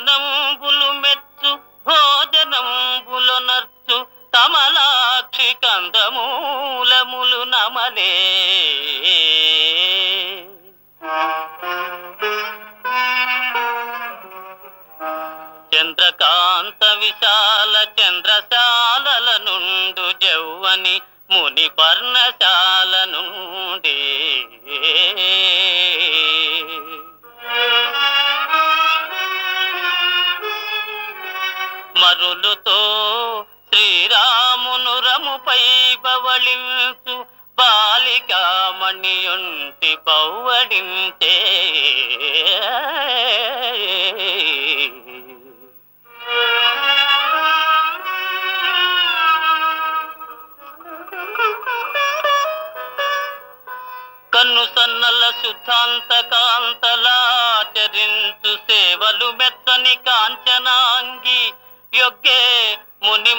భోజనంబులు మెచ్చు భోజనంబులు నర్చు తమలాక్షి కందమూలములు నమలే చంద్రకాంత విశాల చంద్రశాలల నుండు జౌవని ముని పర్ణశాల నుండి. మరులుతో శ్రీరామును రముపై బవళించు బాలికామణియుంటి పౌవడింతే కన్ను సన్నల శుద్ధాంత కాంతలాచరించు సేవలు మెత్తని కాంచనాంగి యొగ్గే ముని